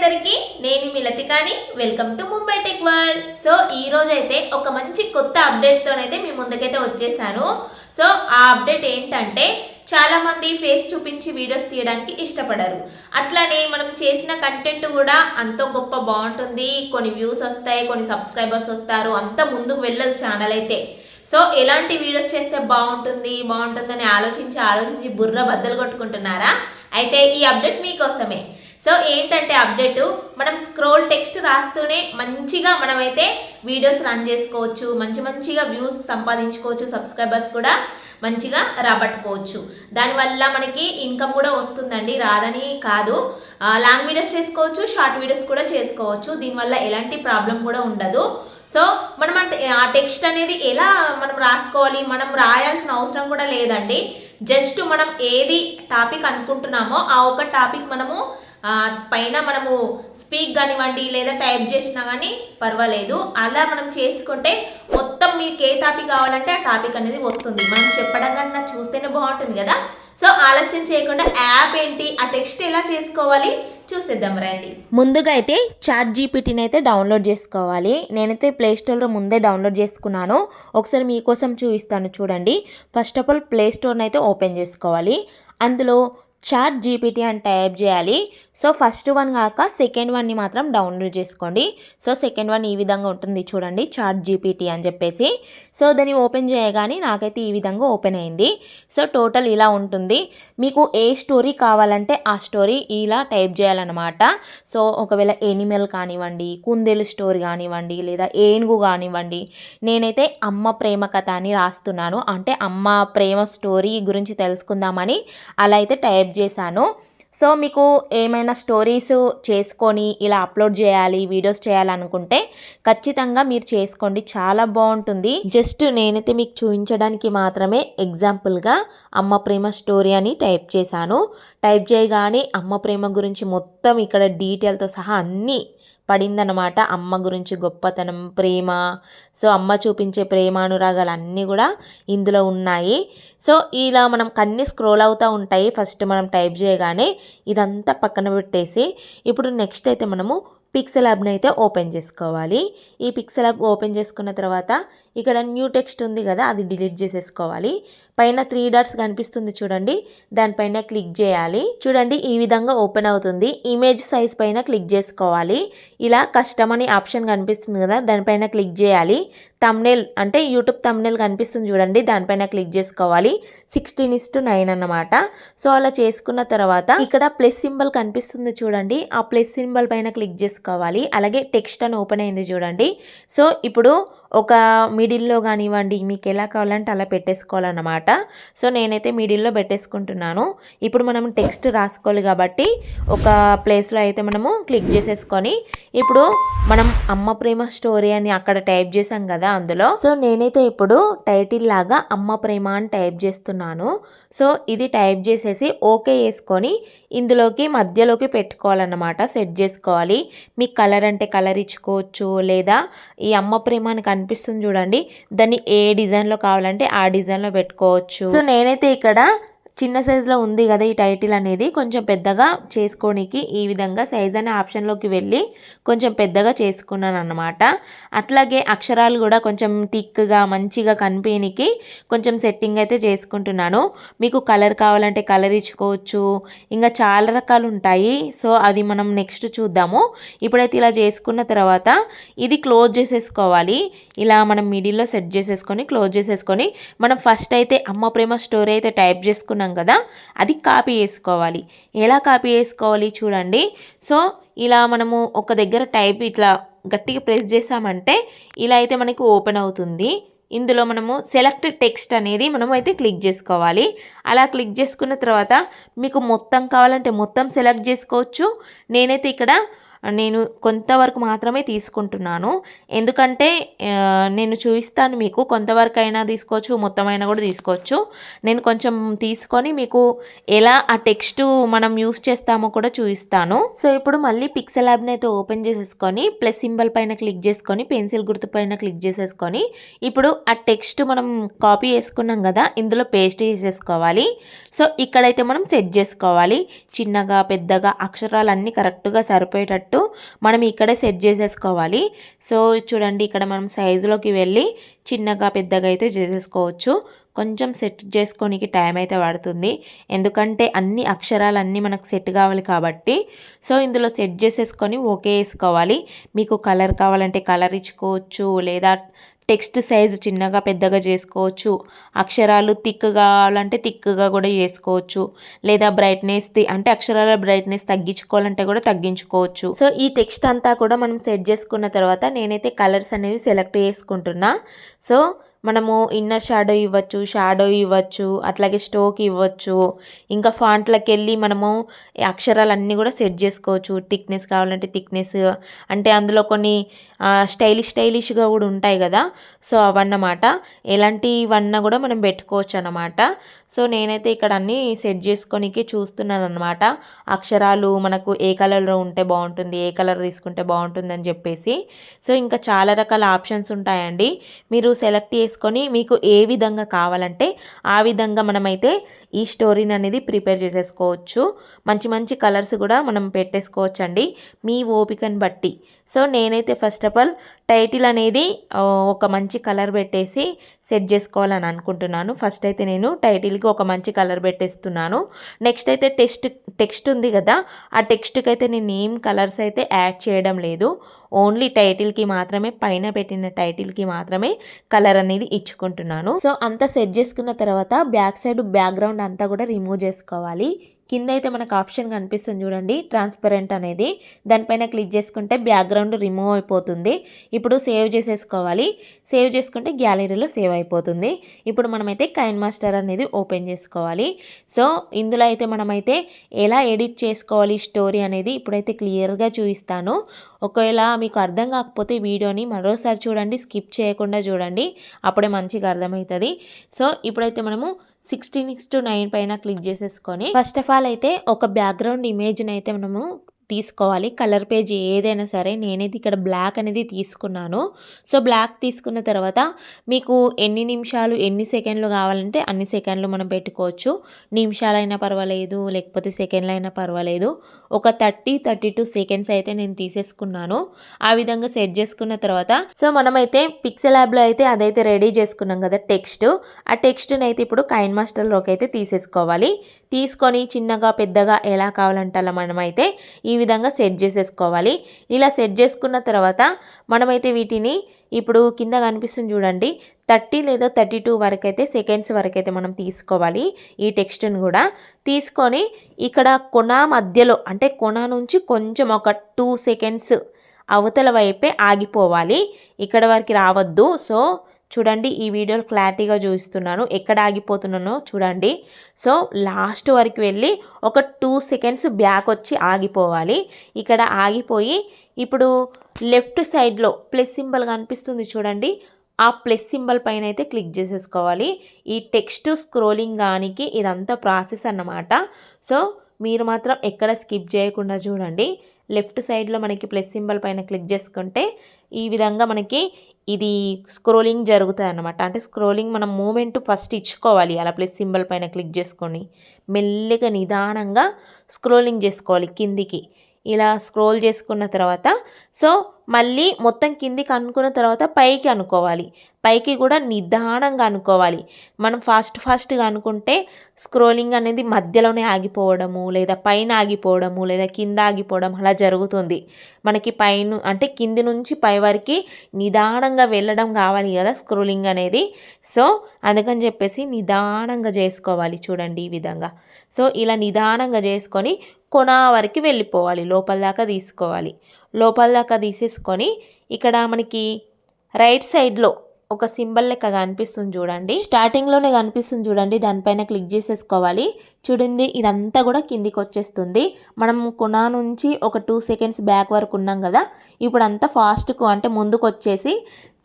అందరికీ నేను మీ లతికాని. Welcome to Mumbai tech world so ఈ రోజు అయితే ఒక మంచి కొత్త అప్డేట్ తోనైతే మీ ముందుకైతే వచ్చేసాను. సో ఆ అప్డేట్ ఏంటంటే చాలా మంది ఫేస్ చూపించి వీడియోస్ తీయడానికి ఇష్టపడరు. అట్లానే మనం చేసిన కంటెంట్ కూడా అంత గొప్ప బాగుంటుంది. కొన్ని వ్యూస్ వస్తాయి కొన్ని సబ్స్క్రైబర్స్ వస్తారు. అంత ముందుకు వెళ్ళదు ఛానల్ అయితే. సో ఎలాంటి వీడియోస్ చేస్తే బాగుంటుంది బాగుంటుందని ఆలోచించి ఆలోచించి బుర్ర బద్దలు కొట్టుకుంటున్నారా? అయితే ఈ అప్డేట్ మీకోసమే. సో ఏంటంటే అప్డేట్ మనం స్క్రోల్ టెక్స్ట్ రాస్తూనే మంచిగా మనమైతే వీడియోస్ రన్ చేసుకోవచ్చు మంచి మంచిగా వ్యూస్ సంపాదించుకోవచ్చు సబ్స్క్రైబర్స్ కూడా మంచిగా రాబట్టుకోవచ్చు. దానివల్ల మనకి ఇన్కమ్ కూడా వస్తుందండి రాదని కాదు. లాంగ్ వీడియోస్ చేసుకోవచ్చు షార్ట్ వీడియోస్ కూడా చేసుకోవచ్చు. దీనివల్ల ఎలాంటి ప్రాబ్లం కూడా ఉండదు. సో మనం అంటే ఆ టెక్స్ట్ అనేది ఎలా మనం రాసుకోవాలి మనం రాయాల్సిన అవసరం కూడా లేదండి. జస్ట్ మనం ఏది టాపిక్ అనుకుంటున్నామో ఆ ఒక టాపిక్ మనము పైన మనము స్పీక్ కానివ్వండి లేదా టైప్ చేసినా కానీ పర్వాలేదు. అలా మనం చేసుకుంటే మొత్తం మీకు ఏ టాపిక్ కావాలంటే ఆ టాపిక్ అనేది వస్తుంది. మనం చెప్పడం కన్నా చూస్తేనే బాగుంటుంది కదా? సో ఆలస్యం చేయకుండా యాప్ ఏంటి ఆ టెక్స్ట్ ఎలా చేసుకోవాలి చూసేద్దాం రండి. ముందుగా అయితే చాట్ జీపీటీని అయితే డౌన్లోడ్ చేసుకోవాలి. నేనైతే ప్లే స్టోర్లో ముందే డౌన్లోడ్ చేసుకున్నాను. ఒకసారి మీకోసం చూపిస్తాను చూడండి. ఫస్ట్ ఆఫ్ ఆల్ ప్లే స్టోర్ని అయితే ఓపెన్ చేసుకోవాలి. అందులో చాట్ జీపీటీ అని టైప్ చేయాలి. సో ఫస్ట్ వన్ కాక సెకండ్ వన్ని మాత్రం డౌన్లోడ్ చేసుకోండి. సో సెకండ్ వన్ ఈ విధంగా ఉంటుంది చూడండి చాట్ జీపీటీ అని చెప్పేసి. సో దాన్ని ఓపెన్ చేయగానే నాకైతే ఈ విధంగా ఓపెన్ అయింది. సో టోటల్ ఇలా ఉంటుంది. మీకు ఏ స్టోరీ కావాలంటే ఆ స్టోరీ ఇలా టైప్ చేయాలన్నమాట. సో ఒకవేళ ఎనిమల్ కానివ్వండి కుందేలు స్టోరీ కానివ్వండి లేదా ఏనుగు కానివ్వండి నేనైతే అమ్మ ప్రేమ కథ అని రాస్తున్నాను. అంటే అమ్మ ప్రేమ స్టోరీ గురించి తెలుసుకుందామని అలా అయితే టైప్ చేశాను. సో మీకు ఏమైనా స్టోరీస్ చేసుకొని ఇలా అప్లోడ్ చేయాలి వీడియోస్ చేయాలనుకుంటే ఖచ్చితంగా మీరు చేసుకోండి. చాలా బాగుంటుంది. జస్ట్ నేనైతే మీకు చూపించడానికి మాత్రమే ఎగ్జాంపుల్గా అమ్మ ప్రేమ స్టోరీ అని టైప్ చేశాను. టైప్ చేయగానే అమ్మ ప్రేమ గురించి మొత్తం ఇక్కడ డీటెయిల్తో సహా అన్నీ పడిందనమాట అమ్మ గురించి గొప్పతనం ప్రేమ. సో అమ్మ చూపించే ప్రేమానురాగాలు అన్నీ కూడా ఇందులో ఉన్నాయి. సో ఇలా మనం కన్నీ స్క్రోల్ అవుతూ ఉంటాయి. ఫస్ట్ మనం టైప్ చేయగానే ఇదంతా పక్కన పెట్టేసి ఇప్పుడు నెక్స్ట్ అయితే మనము పిక్సెల్ యాప్ని అయితే ఓపెన్ చేసుకోవాలి. ఈ పిక్సెల్ యాప్ ఓపెన్ చేసుకున్న తర్వాత ఇక్కడ న్యూ టెక్స్ట్ ఉంది కదా అది డిలీట్ చేసేసుకోవాలి. పైన త్రీ డాట్స్ కనిపిస్తుంది చూడండి. దానిపైన క్లిక్ చేయాలి. చూడండి ఈ విధంగా ఓపెన్ అవుతుంది. ఇమేజ్ సైజ్ పైన క్లిక్ చేసుకోవాలి. ఇలా కస్టమ్ అనే ఆప్షన్ కనిపిస్తుంది కదా దానిపైన క్లిక్ చేయాలి. తమ్నేల్ అంటే యూట్యూబ్ తమ్నేల్ కనిపిస్తుంది చూడండి. దానిపైన క్లిక్ చేసుకోవాలి. సిక్స్టీన్ ఇస్ టు నైన్ అన్నమాట. సో అలా చేసుకున్న తర్వాత ఇక్కడ ప్లస్ సింబల్ కనిపిస్తుంది చూడండి. ఆ ప్లస్ సింబల్ పైన క్లిక్ చేసుకోవాలి. అలాగే టెక్స్ట్ అని ఓపెన్ అయింది చూడండి. సో ఇప్పుడు ఒక మిడిల్లో కానివ్వండి మీకు ఎలా కావాలంటే అలా పెట్టేసుకోవాలన్నమాట. సో నేనైతే మిడిల్లో పెట్టేసుకుంటున్నాను. ఇప్పుడు మనం టెక్స్ట్ రాసుకోవాలి కాబట్టి ఒక ప్లేస్లో అయితే మనము క్లిక్ చేసేసుకొని ఇప్పుడు మనం అమ్మ ప్రేమ స్టోరీ అని అక్కడ టైప్ చేసాం కదా అందులో. సో నేనైతే ఇప్పుడు టైటిల్ లాగా అమ్మ ప్రేమ అని టైప్ చేస్తున్నాను. సో ఇది టైప్ చేసేసి ఓకే వేసుకొని ఇందులోకి మధ్యలోకి పెట్టుకోవాలన్నమాట సెట్ చేసుకోవాలి. మీకు కలర్ అంటే కలర్ ఇచ్చుకోవచ్చు లేదా ఈ అమ్మ ప్రేమ అని కనిపిస్తుంది చూడండి. దాన్ని ఏ డిజైన్లో కావాలంటే ఆ డిజైన్లో పెట్టుకోవచ్చు. సో నేనైతే ఇక్కడ చిన్న సైజులో ఉంది కదా ఈ టైటిల్ అనేది కొంచెం పెద్దగా చేసుకోనికి ఈ విధంగా సైజ్ అనే ఆప్షన్లోకి వెళ్ళి కొంచెం పెద్దగా చేసుకున్నాను అన్నమాట. అట్లాగే అక్షరాలు కూడా కొంచెం థిక్గా మంచిగా కనిపించనికి కొంచెం సెట్టింగ్ అయితే చేసుకుంటున్నాను. మీకు కలర్ కావాలంటే కలర్ ఇచ్చుకోవచ్చు. ఇంకా చాలా రకాలు ఉంటాయి. సో అది మనం నెక్స్ట్ చూద్దాము. ఇప్పుడైతే ఇలా చేసుకున్న తర్వాత ఇది క్లోజ్ చేసేసుకోవాలి. ఇలా మనం మిడిల్లో సెట్ చేసేసుకొని క్లోజ్ చేసేసుకొని మనం ఫస్ట్ అయితే అమ్మ ప్రేమ స్టోరీ అయితే టైప్ చేసుకున్నాం కదా అది కాపీ చేసుకోవాలి. ఎలా కాపీ చేసుకోవాలి చూడండి. సో ఇలా మనము ఒక దగ్గర టైప్ ఇట్లా గట్టిగా ప్రెస్ చేసామంటే ఇలా అయితే మనకి ఓపెన్ అవుతుంది. ఇందులో మనము సెలెక్ట్ టెక్స్ట్ అనేది మనం అయితే క్లిక్ చేసుకోవాలి. అలా క్లిక్ చేసుకున్న తర్వాత మీకు మొత్తం కావాలంటే మొత్తం సెలెక్ట్ చేసుకోవచ్చు. నేనైతే ఇక్కడ నేను కొంతవరకు మాత్రమే తీసుకుంటున్నాను. ఎందుకంటే నేను చూపిస్తాను మీకు కొంతవరకు అయినా తీసుకోవచ్చు మొత్తం అయినా కూడా తీసుకోవచ్చు. నేను కొంచెం తీసుకొని మీకు ఎలా ఆ టెక్స్ట్ మనం యూస్ చేస్తామో కూడా చూపిస్తాను సో ఇప్పుడు మళ్ళీ పిక్సెల్ యాప్ని అయితే ఓపెన్ చేసేసుకొని ప్లస్ సింబల్ పైన క్లిక్ చేసుకొని పెన్సిల్ గుర్తు పైన క్లిక్ చేసేసుకొని ఇప్పుడు ఆ టెక్స్ట్ మనం కాపీ చేసుకున్నాం కదా ఇందులో పేస్ట్ చేసేసుకోవాలి. సో ఇక్కడైతే మనం సెట్ చేసుకోవాలి. చిన్నగా పెద్దగా అక్షరాలన్నీ కరెక్ట్గా సరిపోయేటట్టు తగ్గట్టు మనం ఇక్కడే సెట్ చేసేసుకోవాలి. సో చూడండి ఇక్కడ మనం సైజులోకి వెళ్ళి చిన్నగా పెద్దగా అయితే చేసేసుకోవచ్చు. కొంచెం సెట్ చేసుకోనికి టైం అయితే పడుతుంది. ఎందుకంటే అన్ని అక్షరాలన్నీ మనకు సెట్ కావాలి కాబట్టి. సో ఇందులో సెట్ చేసేసుకొని ఓకే వేసుకోవాలి. మీకు కలర్ కావాలంటే కలర్ ఇచ్చుకోవచ్చు లేదా టెక్స్ట్ సైజ్ చిన్నగా పెద్దగా చేసుకోవచ్చు. అక్షరాలు థిక్ కావాలంటే థిక్గా కూడా చేసుకోవచ్చు. లేదా బ్రైట్నెస్ అంటే అక్షరాల బ్రైట్నెస్ తగ్గించుకోవాలంటే కూడా తగ్గించుకోవచ్చు. సో ఈ టెక్స్ట్ అంతా కూడా మనం సెట్ చేసుకున్న తర్వాత నేనైతే కలర్స్ అనేవి సెలెక్ట్ చేసుకుంటున్నా. సో మనము ఇన్నర్ షాడో ఇవ్వచ్చు షాడో ఇవ్వచ్చు అట్లాగే స్టోక్ ఇవ్వచ్చు. ఇంకా ఫాంట్లోకి వెళ్ళి మనము అక్షరాలన్నీ కూడా సెట్ చేసుకోవచ్చు. థిక్నెస్ కావాలంటే థిక్నెస్ అంటే అందులో కొన్ని స్టైలిష్ స్టైలిష్గా కూడా ఉంటాయి కదా. సో అవన్నమాట. ఎలాంటివన్నా కూడా మనం పెట్టుకోవచ్చు అనమాట సో నేనైతే ఇక్కడ అన్నీ సెట్ చేసుకోనికి చూస్తున్నాను అనమాట అక్షరాలు మనకు ఏ కలర్లో ఉంటే బాగుంటుంది ఏ కలర్ తీసుకుంటే బాగుంటుంది అని చెప్పేసి. సో ఇంకా చాలా రకాల ఆప్షన్స్ ఉంటాయండి. మీరు సెలెక్ట్ చేసి చేసుకొని మీకు ఏ విధంగా కావాలంటే ఆ విధంగా మనమైతే ఈ స్టోరీని అనేది ప్రిపేర్ చేసేసుకోవచ్చు. మంచి మంచి కలర్స్ కూడా మనం పెట్టేసుకోవచ్చు అండి మీ ఓపికను బట్టి. సో నేనైతే ఫస్ట్ ఆఫ్ ఆల్ టైటిల్ అనేది ఒక మంచి కలర్ పెట్టేసి సెట్ చేసుకోవాలని అనుకుంటున్నాను. ఫస్ట్ అయితే నేను టైటిల్కి ఒక మంచి కలర్ పెట్టేస్తున్నాను. నెక్స్ట్ అయితే టెక్స్ట్ టెక్స్ట్ ఉంది కదా ఆ టెక్స్ట్కి అయితే నేను ఏం కలర్స్ అయితే యాడ్ చేయడం లేదు. ఓన్లీ టైటిల్కి మాత్రమే పైన పెట్టిన టైటిల్కి మాత్రమే కలర్ అనేది ఇచ్చుకుంటున్నాను. సో అంతా సెట్ చేసుకున్న తర్వాత బ్యాక్ సైడ్ బ్యాక్గ్రౌండ్ అంతా కూడా రిమూవ్ చేసుకోవాలి. కింద అయితే మనకు ఆప్షన్ కనిపిస్తుంది చూడండి ట్రాన్స్పరెంట్ అనేది. దానిపైన క్లిక్ చేసుకుంటే బ్యాక్గ్రౌండ్ రిమూవ్ అయిపోతుంది. ఇప్పుడు సేవ్ చేసేసుకోవాలి. సేవ్ చేసుకుంటే గ్యాలరీలో సేవ్ అయిపోతుంది. ఇప్పుడు మనమైతే కైన్ మాస్టర్ అనేది ఓపెన్ చేసుకోవాలి. సో ఇందులో అయితే మనమైతే ఎలా ఎడిట్ చేసుకోవాలి స్టోరీ అనేది ఇప్పుడైతే క్లియర్గా చూపిస్తాను. ఒకవేళ మీకు అర్థం కాకపోతే వీడియోని మరోసారి చూడండి స్కిప్ చేయకుండా చూడండి. అప్పుడే మంచిగా అర్థమవుతుంది. సో ఇప్పుడైతే మనము సిక్స్టీన్ టు నైన్ పైన క్లిక్ చేసేసుకొని ఫస్ట్ ఆఫ్ ఆల్ అయితే ఒక బ్యాక్గ్రౌండ్ ఇమేజ్ని అయితే మనము తీసుకోవాలి. కలర్ పేజ్ ఏదైనా సరే నేనైతే ఇక్కడ బ్లాక్ అనేది తీసుకున్నాను. సో బ్లాక్ తీసుకున్న తర్వాత మీకు ఎన్ని నిమిషాలు ఎన్ని సెకండ్లు కావాలంటే అన్ని సెకండ్లు మనం పెట్టుకోవచ్చు. నిమిషాలైనా పర్వాలేదు లేకపోతే సెకండ్లు అయినా పర్వాలేదు. ఒక థర్టీ థర్టీ టూ సెకండ్స్ అయితే నేను తీసేసుకున్నాను. ఆ విధంగా సెట్ చేసుకున్న తర్వాత సో మనమైతే పిక్సెల్ యాప్లో అయితే అదైతే రెడీ చేసుకున్నాం కదా టెక్స్ట్. ఆ టెక్స్ట్ని అయితే ఇప్పుడు కైన్ మాస్టర్లోకి అయితే తీసేసుకోవాలి. తీసుకొని చిన్నగా పెద్దగా ఎలా కావాలంటే అలా మనమైతే ఈ విధంగా సెట్ చేసేసుకోవాలి. ఇలా సెట్ చేసుకున్న తర్వాత మనమైతే వీటిని ఇప్పుడు కింద కనిపిస్తుంది చూడండి. థర్టీ లేదా థర్టీ టూ వరకు అయితే సెకండ్స్ వరకు అయితే మనం తీసుకోవాలి ఈ టెక్స్ట్ని కూడా. తీసుకొని ఇక్కడ కొన మధ్యలో అంటే కొన నుంచి కొంచెం ఒక టూ సెకండ్స్ అవతల వైపే ఆగిపోవాలి. ఇక్కడ వరకు రావద్దు. సో చూడండి ఈ వీడియోలు క్లారిటీగా చూపిస్తున్నాను. ఎక్కడ ఆగిపోతున్నానో చూడండి. సో లాస్ట్ వరకు వెళ్ళి ఒక టూ సెకండ్స్ బ్యాక్ వచ్చి ఆగిపోవాలి. ఇక్కడ ఆగిపోయి ఇప్పుడు లెఫ్ట్ సైడ్లో ప్లస్ సింబల్ కనిపిస్తుంది చూడండి. ఆ ప్లస్ సింబల్ పైన అయితే క్లిక్ చేసేసుకోవాలి. ఈ టెక్స్ట్ స్క్రోలింగ్ కానీకి ఇదంతా ప్రాసెస్ అన్నమాట. సో మీరు మాత్రం ఎక్కడ స్కిప్ చేయకుండా చూడండి. లెఫ్ట్ సైడ్లో మనకి ప్లస్ సింబల్ పైన క్లిక్ చేసుకుంటే ఈ విధంగా మనకి ఇది స్క్రోలింగ్ జరుగుతుంది అనమాట అంటే స్క్రోలింగ్ మనం మూమెంట్ ఫస్ట్ ఇచ్చుకోవాలి. అలా ప్లస్ సింబల్ పైన క్లిక్ చేసుకొని మెల్లిగా నిదానంగా స్క్రోలింగ్ చేసుకోవాలి కిందికి. ఇలా స్క్రోల్ చేసుకున్న తర్వాత సో మళ్ళీ మొత్తం కిందికి అనుకున్న తర్వాత పైకి అనుకోవాలి. పైకి కూడా నిదానంగా అనుకోవాలి. మనం ఫాస్ట్ ఫాస్ట్గా అనుకుంటే స్క్రోలింగ్ అనేది మధ్యలోనే ఆగిపోవడము లేదా పైన ఆగిపోవడము లేదా కింద ఆగిపోవడం అలా జరుగుతుంది. మనకి పైన అంటే కింది నుంచి పై వరకు నిదానంగా వెళ్ళడం కావాలి కదా స్క్రోలింగ్ అనేది. సో అందుకని చెప్పేసి నిదానంగా చేసుకోవాలి చూడండి ఈ విధంగా. సో ఇలా నిదానంగా చేసుకొని కొన వరకు వెళ్ళిపోవాలి లోపల దాకా తీసుకోవాలి. లోపల దాకా తీసేసుకొని ఇక్కడ మనకి రైట్ సైడ్లో ఒక సింబల్ లెక్క కనిపిస్తుంది చూడండి. స్టార్టింగ్లోనే కనిపిస్తుంది చూడండి. దానిపైన క్లిక్ చేసేసుకోవాలి. చూడండి ఇదంతా కూడా కిందికి వచ్చేస్తుంది. మనం కొనా నుంచి ఒక టూ సెకండ్స్ బ్యాక్ వరకు ఉన్నాం కదా. ఇప్పుడు అంతా ఫాస్ట్కు అంటే ముందుకు వచ్చేసి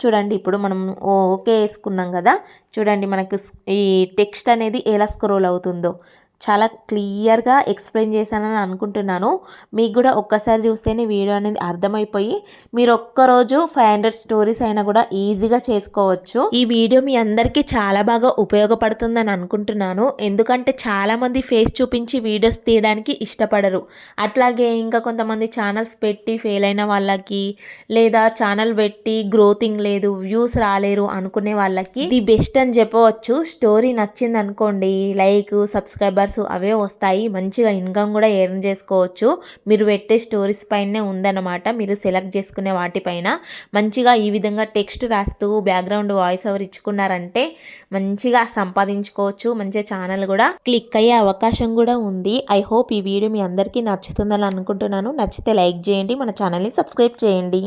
చూడండి ఇప్పుడు మనం ఓకే వేసుకున్నాం కదా. చూడండి మనకు ఈ టెక్స్ట్ అనేది ఎలా స్క్రోల్ అవుతుందో. చాలా క్లియర్గా ఎక్స్ప్లెయిన్ చేశానని అనుకుంటున్నాను. మీకు కూడా ఒక్కసారి చూస్తేనే వీడియో అనేది అర్థమైపోయి మీరు ఒక్కరోజు ఫైవ్ హండ్రెడ్ స్టోరీస్ అయినా కూడా ఈజీగా చేసుకోవచ్చు. ఈ వీడియో మీ అందరికీ చాలా బాగా ఉపయోగపడుతుందని అనుకుంటున్నాను. ఎందుకంటే చాలామంది ఫేస్ చూపించి వీడియోస్ తీయడానికి ఇష్టపడరు. అట్లాగే ఇంకా కొంతమంది ఛానల్స్ పెట్టి ఫెయిల్ అయిన వాళ్ళకి లేదా ఛానల్ పెట్టి గ్రోతింగ్ లేదు వ్యూస్ రాలేరు అనుకునే వాళ్ళకి ఇది బెస్ట్ అని చెప్పవచ్చు. స్టోరీ నచ్చింది అనుకోండి లైక్ సబ్స్క్రైబర్ సబ్స్క్రైబర్స్ అవే వస్తాయి. మంచిగా ఇన్కమ్ కూడా ఎర్న్ చేసుకోవచ్చు. మీరు పెట్టే స్టోరీస్ పైనే ఉందన్నమాట. మీరు సెలెక్ట్ చేసుకునే వాటిపైన మంచిగా ఈ విధంగా టెక్స్ట్ రాస్తూ బ్యాక్గ్రౌండ్ వాయిస్ ఓవర్ ఇచ్చుకున్నారంటే మంచిగా సంపాదించుకోవచ్చు. మంచిగా ఛానల్ కూడా క్లిక్ అయ్యే అవకాశం కూడా ఉంది. ఐ హోప్ ఈ వీడియో మీ అందరికీ నచ్చుతుందని అనుకుంటున్నాను. నచ్చితే లైక్ చేయండి. మన ఛానల్ని సబ్స్క్రైబ్ చేయండి.